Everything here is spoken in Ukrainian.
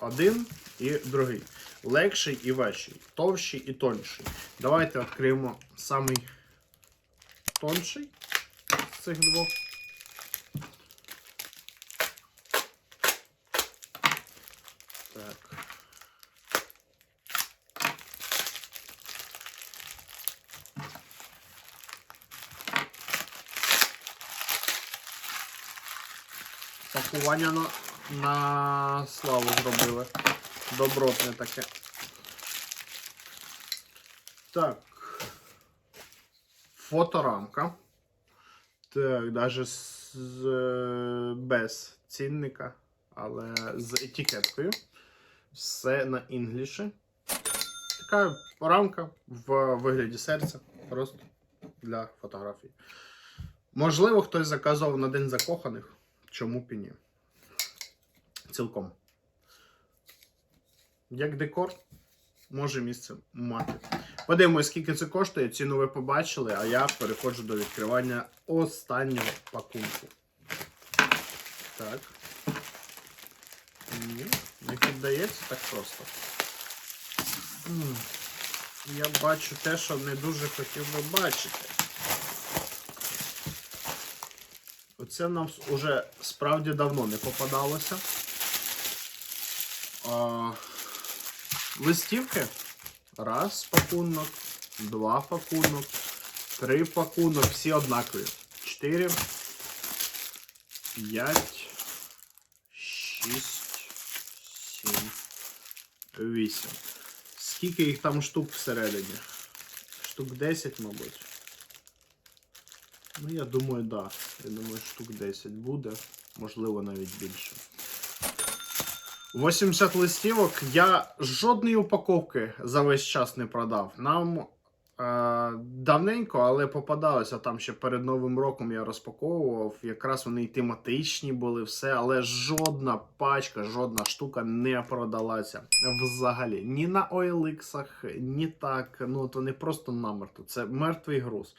один і другий. Легший і важчий, товщий і тонший. Давайте відкриємо самий тонший з цих двох. Так. Пакування на, на славу зробили. Добротне таке. Так. Фоторамка. Так, навіть з, без цінника, але з етикеткою. Все на інгліші. Така рамка в вигляді серця. Просто для фотографій. Можливо, хтось заказував на День закоханих. Чому б і ні? Цілком. Як декор, може місце мати. Подивимось, скільки це коштує. Ціну ви побачили, а я переходжу до відкривання останнього пакунку. Так. Ні, не піддається так просто. Я бачу те, що не дуже хотів би бачити. Оце нам уже справді давно не попадалося. А, листівки. Раз пакунок, два пакунок, три пакунок, всі однакові. Чотири, п'ять, шість, сім, вісім. Скільки їх там штук всередині? Штук 10, мабуть. Ну, я думаю, да. Я думаю, штук 10 буде, можливо, навіть більше. 80 листівок. Я жодної упаковки за весь час не продав. Нам е, давненько, але попадалося там ще перед Новим роком я розпаковував. Якраз вони і тематичні були, все, але жодна пачка, жодна штука не продалася взагалі. Ні на OLX, ні так. Ну, то не просто намертво. Це мертвий груз.